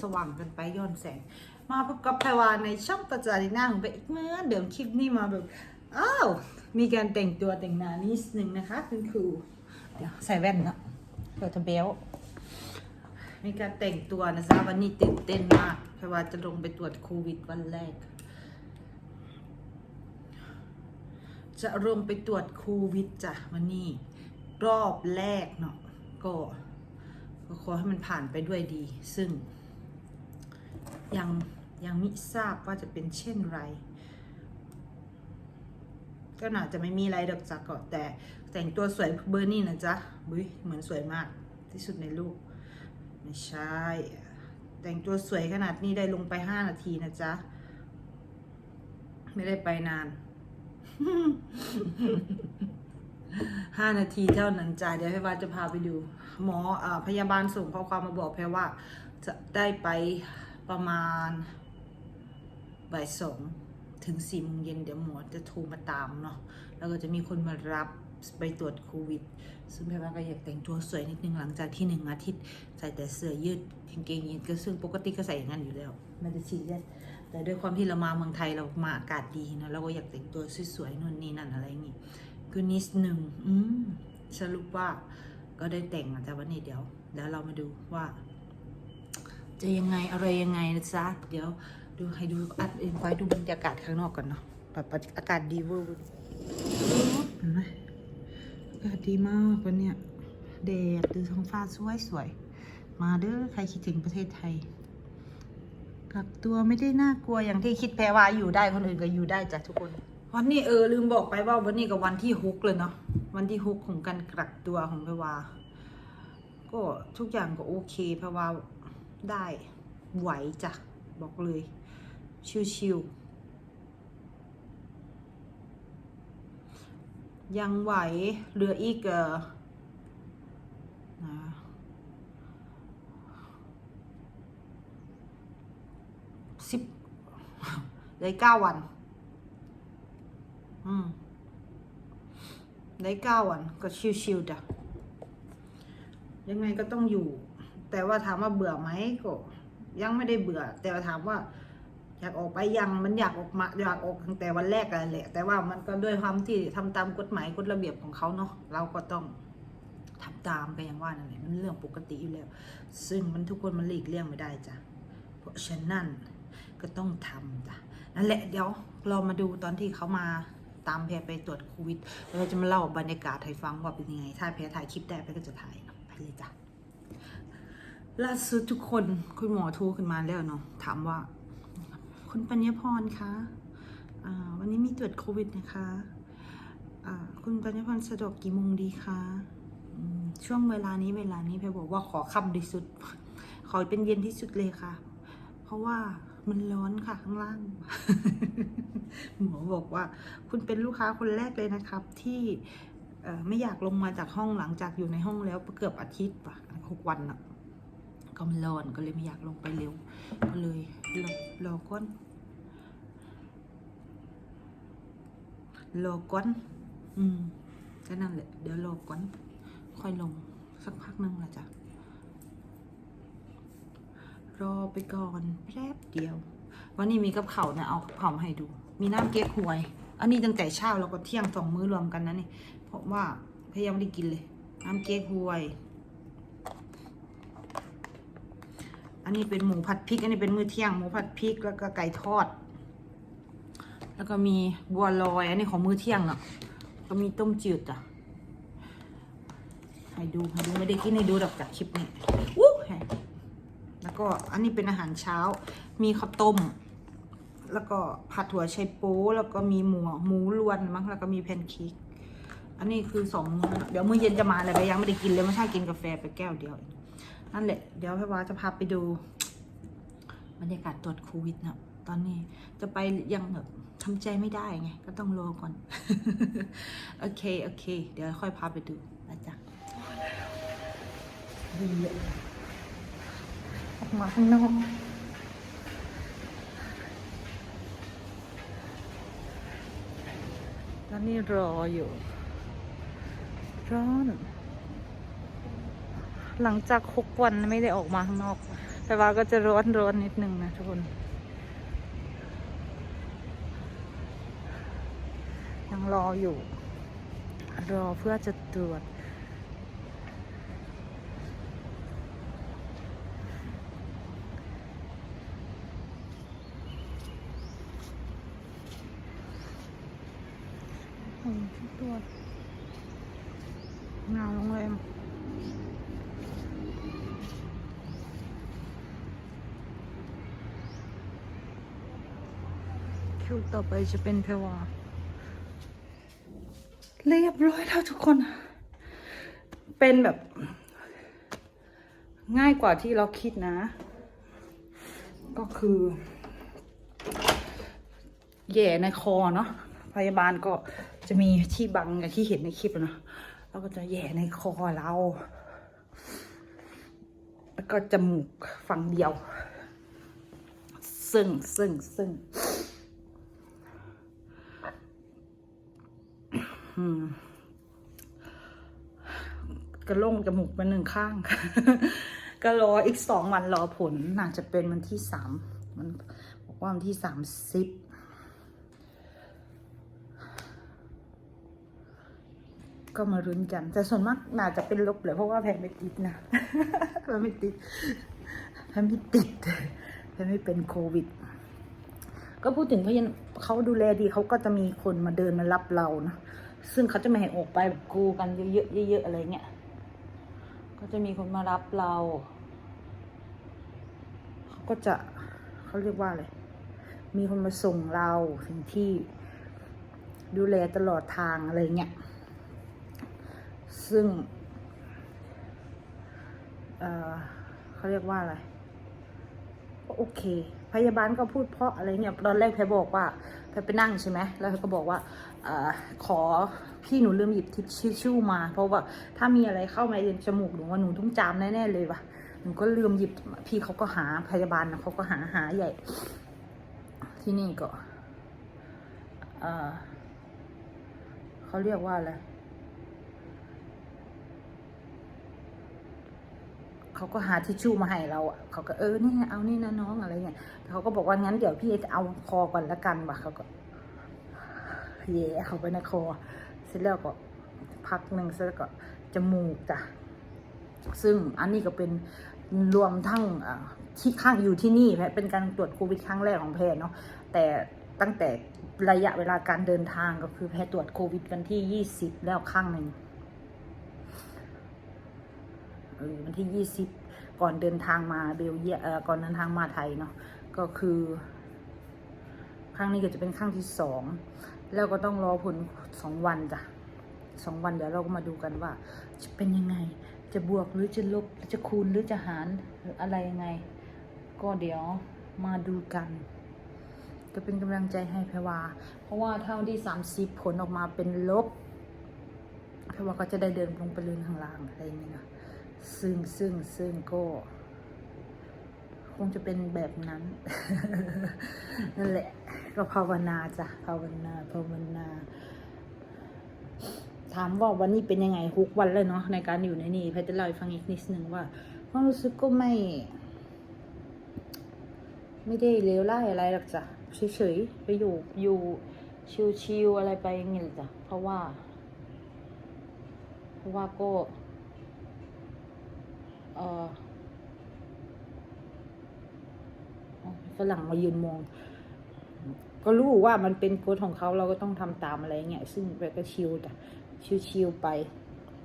สว่างกันไปย้อนแสง มาพบกับแพรวาในช่องประจารีหน้าของไปอีกเหมื่อนเดิมคลิปนี้มาแบบอ้าวมีการแต่งตัวแต่งหน้านิดนึงนะคะคุณครูเดี๋ยวใส่แว่นนะเพื่อจะเบลมีการแต่งตัวนะจ๊ะวันนี้ตื่นเต้นมากแพรวาจะลงไปตรวจโควิดวันแรก จะลงไปตรวจโควิดจ้ะวันนี้รอบแรกเนาะก็ก็ขอให้มันผ่านไปด้วยดี ซึ่ง ยังยังมิทราบว่าจะเป็นเช่นไร ก็น่าจะไม่มีอะไรดอกจ้ะก็แต่แต่งตัวสวยเบอร์นี่นะจ๊ะบุ้ยเหมือนสวยมากที่สุดในรูปไม่ใช่ แต่งตัวสวยขนาดนี้ได้ลงไปห้านาทีนะจ๊ะ ไม่ได้ไปนานห้านาทีเท่านั้นจ้าเดี๋ยวพี่ว่าจะพาไปดู หมออาพยาบาลส่งข้อความมาบอกแพรว่าจะได้ไป ประมาณบ่ายสองถึงสี่โมงเย็นเดี๋ยวหมอจะโทรมาตามเนาะแล้วก็จะมีคนมารับไปตรวจโควิด ซึ่งแพรว่าก็อยากแต่งตัวสวยนิดนึงหลังจากที่หนึ่งอาทิตย์ ใส่แต่เสื้อยืดกางเกงยีนก็ซึ่งปกติก็ใส่อย่างนั้นอยู่แล้วไมันจะชีเรียสแต่ด้วยความที่เรามาเมืองไทยเรามาอากาศดีนะเราก็อยากแต่งตัวสวยๆนู่นนี่นั่นอะไรอย่างงี้ก็นิดหนึ่งอืมสรุปว่าก็ได้แต่งอะแต่วันนี้เดี๋ยว แล้วเรามาดูว่า จะยังไงอะไรยังไงนะจ๊ะ เดี๋ยวดูให้ดูอัดเองไว้ดูบรรยากาศข้างนอกก่อนเนาะแบบอากาศดีเวอร์เห็นไหมอากาศดีมากวันเนี้ยแดดดูท้องฟ้าสวยสวยมาเด้อใครคิดถึงประเทศไทยกักตัวไม่ได้น่ากลัวอย่างที่คิดแพรว่าอยู่ได้คนอื่นก็อยู่ได้จ้ะทุกคน วันนี้เออลืมบอกไปว่าวันนี้กับวันที่ฮุกเลยเนาะวันที่ฮุกของการกักตัวของแพรว่าก็ทุกอย่างก็โอเคแพรว่า ได้ไหวจ้ะ บอกเลย ชิวๆ ยังไหว เหลืออีกเออนะสิบได้เก้าวัน อืม ได้เก้าวันก็ชิวๆจ้ะ ยังไงก็ต้องอยู่ แต่ว่าถามว่าเบื่อไหมก็ ยังไม่ได้เบื่อ แต่ว่าถามว่าอยากออกไปยังมันอยากออกมาอยากออกตั้งแต่วันแรกกันแหละ แต่ว่ามันก็ด้วยความที่ทำตามกฎหมายกฎระเบียบของเขาเนาะเราก็ต้องทำตามก็อย่างว่านั่นแหละมันเรื่องปกติอยู่แล้ว ซึ่งมันทุกคนมันหลีกเลี่ยงไม่ได้จ้ะเพราะฉะนั้นก็ต้องทำจ้ะนั่นแหละเดี๋ยวเรามาดูตอนที่เขามาตามแพรไปตรวจโควิดแล้วเราจะมาเล่าบรรยากาศให้ฟังว่าเป็นยังไง ถ้าแพรถ่ายคลิปได้แพรก็จะถ่ายไปเลยจ้ะ ล่าสุดทุกคนคุณหมอโทรขึ้นมาแล้วเนาะถามว่า คุณปัญญาพรคะวันนี้มีตรวจโควิดนะคะคุณปัญญาพรสะดวกกี่โมงดีคะช่วงเวลานี้เวลานี้แพรบอกว่าขอค่ำที่สุด ขอเป็นเย็นที่สุดเลยค่ะ เพราะว่ามันร้อนค่ะข้างล่าง หมอบอกว่า คุณเป็นลูกค้าคนแรกเลยนะครับ ที่ไม่อยากลงมาจากห้องหลังจากอยู่ในห้องแล้วเกือบอาทิตย์ป่ะหกวันอะ ก็มันร้อนก็เลยไม่อยากลงไปเร็ว ก็เลยรอรอก้อนรอก้อนอืมก็นั่นแหละ เดี๋ยวรอก้อนค่อยลงสักพักหนึ่งละจ้ะรอไปก่อนแป๊บเดียว วันนี้มีกับเขาวนะเอากับเขาวมาให้ดู มีน้ำเก๊กฮวย อันนี้ตั้งแต่เช้าแล้วก็เที่ยงสองมื้อรวมกันนะนี่ เพราะว่าพยายามไม่ได้กินเลย น้ำเก๊กฮวย อันนี้เป็นหมูผัดพริก อันนี้เป็นมื้อเที่ยงหมูผัดพริกแล้วก็ไก่ทอด แล้วก็มีบัวลอย อันนี้ของมื้อเที่ยงเนาะก็มีต้มจืดอะให้ดูให้ดูไม่ได้กินให้ดูดอกจากคลิปนี้อู้แล้วก็อันนี้เป็นอาหารเช้า มีข้าวต้ม แล้วก็ผัดถั่วไชโป๊แล้วก็มีหมูหมูลวนมั้งแล้วก็มีแพนเค้กอันนี้คือสองมื้อเดี๋ยวมื้อเย็นจะมาอะไรไปยังไม่ได้กินเลยไม่ใช่กินกาแฟไปแก้วเดียวเอง นั่นแหละ เดี๋ยวพี่วาจะพาไปดู บรรยากาศตรวจโควิดนะตอนนี้จะไปยังแบบทำใจไม่ได้ไง ก็ต้องรอก่อน โอเค โอเค เดี๋ยวค่อยพาไปดูนะจ๊ะดีอออกมาข้างนอกตอนนี้รออยู่ร้อน หลังจากหกวันไม่ได้ออกมาข้างนอก แต่ว่าก็จะร้อนร้อนนิดนึงนะทุกคนยังรออยู่ รอเพื่อจะตรวจโอ้ยตรวจงานโรงแรม คิวต่อไปจะเป็นเพวาเรียบร้อยแล้วทุกคน เป็นแบบ ง่ายกว่าที่เราคิดนะ ก็คือแย่ในคอเนาะพยาบาลก็จะมีที่บังอย่างที่เห็นในคลิปเนาะแล้วก็จะแย่ในคอเรา แล้วก็จมูกฝั่งเดียว ซึ่งซึ่งซึ่งอื กระโล่งจมูกไปหนึ่งข้าง ก็รออีกสองวันรอผลน่าจะเป็นวันที่สามมันบอกว่าวันที่สามสิบก็มารุ้นกัน แต่ส่วนมากน่าจะเป็นลบเลยเพราะว่าแพ้ไม่ติดนะแพ้ไม่ติดแพ้ไม่ติดแพ้ไม่เป็นโควิด ก็พูดถึงพยานเขาดูแลดีเขาก็จะมีคนมาเดินมารับเรานะ ซึ่งเขาจะไม่ให้ออกไปแบบกูกันเยอะๆเยอะๆอะไรเงี้ย ก็จะมีคนมารับเราเขาก็จะเขาเรียกว่าอะไร มีคนมาส่งเราถึงที่ดูแลตลอดทางอะไรเงี้ย ซึ่งเอ่อเขาเรียกว่าอะไรก็โอเค พยาบาลก็พูดเพราะอะไรเนี่ยตอนแรกแพรบอกว่าแพรไปนั่งใช่ไหมแล้วแพรก็บอกว่า อขอพี่หนูลืมหยิบทิชชู่มา เพราะว่าถ้ามีอะไรเข้ามาในจมูกหนูว่าหนูต้องจามแน่ๆเลยว่ะหนูก็ลืมหยิบพี่เขาก็หาพยาบาลนะเขาก็หาหาใหญ่ ที่นี่ก็เขาเรียกว่าอะไรเขาก็หาทิชชู่มาให้เราอะเขาก็เออนี่เอานี่นะน้องอะไรเงี้ยเขาก็บอกว่างั้นเดี๋ยวพี่จะเอาคอก่อนละกันว่ะเขาก็ เย่เขาไปในคอ เสร็จแล้วก็พักหนึ่งเสร็จแล้วก็จมูกจ้ะ ซึ่งอันนี้ก็เป็นรวมทั้งที่ข้างอยู่ที่นี่แพเป็นการตรวจโควิดครั้งแรกของแพทย์เนาะ แต่ตั้งแต่ระยะเวลาการเดินทางก็คือแพทย์ตรวจโควิดวันที่ยี่สิบแล้วครั้งหนึ่งเออวันที่ยี่สิบก่อนเดินทางมาเบลเยียเออก่อนเดินทางมาไทยเนาะก็คือครั้งนี้ก็จะเป็นครั้งที่สอง แล้วก็ต้องรอผลสองวันจ้ะสองวันเดี๋ยวเราก็มาดูกันว่า จะเป็นยังไง จะบวกหรือจะลบจะคูณหรือจะหารหรืออะไรยังไง ก็เดี๋ยวมาดูกันก็เป็นกำลังใจให้แพรวา เพราะว่าเท่าที่สามสิบผลออกมาเป็นลบแพรวาก็จะได้เดินลงไปเรือนข้างล่างอะไรอย่างเงี้ยนะซึ่งซึ่งซึ่งก็ คงจะเป็นแบบนั้น นั่นแหละ ก็ภาวนาจ้ะภาวนาภาวนา ถามว่าวันนี้เป็นยังไงฮุกวันเลยเนาะในการอยู่ในนี่แพทย์จะเล่าให้ฟังอีกนิดนึงว่าความรู้สึกก็ไม่ ไม่ได้เลวร้ายอะไรหรอกจ้ะเฉยๆไปอยู่อยู่ชิวๆอะไรไปอย่างเงี้ยจ้ะเพราะว่า เพราะว่าก็ เอออ๋อ ฝรั่งมายืนมอง ก็รู้ว่ามันเป็นกฎของเขาเราก็ต้องทำตามอะไรเงี้ยซึ่งแพรก็ชิลจ้ะชิลๆไป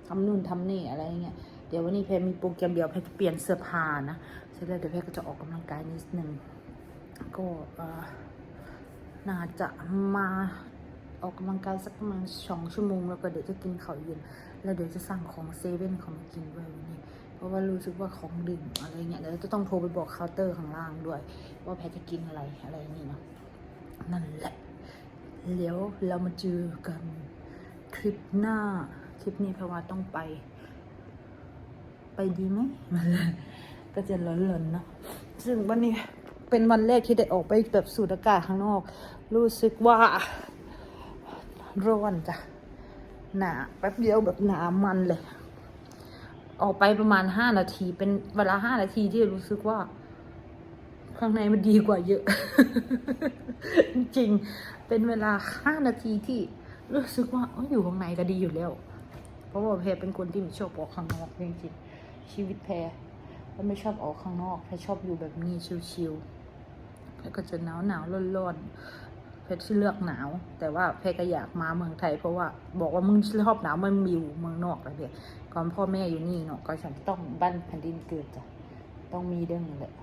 ทำนู่นทำนี่อะไรเงี้ยเดี๋ยววันนี้แพรมีโปรแกรมเดียวแพรจะเปลี่ยนเสื้อผ้านะเสร็จแล้วเดี๋ยวแพรก็จะออกกำลังกายนิดนึงก็น่าจะมาออกกำลังกายสักประมาณสองชั่วโมงแล้วก็เดี๋ยวจะกินข้าวเย็น แล้วเดี๋ยวจะสั่งของเซเว่นของมากินด้วยวันนี้ ราะว่ารู้สึกว่าของดื่มอะไรเงี้ยเดี๋ยวจะต้องโทรไปบอกเคาน์เตอร์ข้างล่างด้วย ว่าแพทจะกินอะไรอะไรนี่เนาะนั่นแหละเดี๋ยวเรามาเจอกันคลิปหน้าคลิปนี้เพราะว่าต้องไป ไปดีไหมก็จะหลอนๆเนาะซึ่งวันนี้เป็นวันแรกที่ได้ออกไปแบบสูดอากาศข้างนอก รู้สึกว่าร้อนจ้ะหนาแป๊บเดียวแบบหนามันเลย ออกไปประมาณห้านาที เป็นเวลาห้านาทีที่รู้สึกว่า ข้างในมันดีกว่าเยอะ จริง เป็นเวลาห้านาทีที่รู้สึกว่าอยอยู่ข้างในก็ดีอยู่แล้ว เพราะว่าแพรเป็นคนที่ไม่ชอบออกข้างนอกจริงๆชีวิตแพรก็ไม่ชอบออกข้างนอกแพรชอบอยู่แบบนี้ชิวๆแพรก็จะหนาวหนาวๆร้อนๆ แพรที่เลือกหนาว แต่ว่าแพรก็อยากมาเมืองไทย เพราะว่าบอกว่ามึงชอบหนาวมันมีอยู่เมืองนอกแล้วเพียก่อนพ่อแม่อยู่นี่เนาะก็ฉันต้องบ้านแผ่นดินเกิดจ้ะต้องมีเรื่องแหละ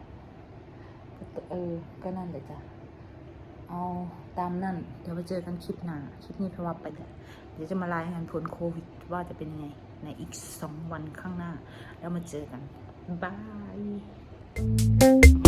เออ ก็นั่นเลยจ้ะเอาตามนั่น เดี๋ยวไปเจอกันคลิปหน้าคลิปนี้เพราะว่าไปเดี๋ยวจะมารายงานผลโควิดว่าจะเป็นยังไงในอีกสองวันข้างหน้า แล้วมาเจอกันบาย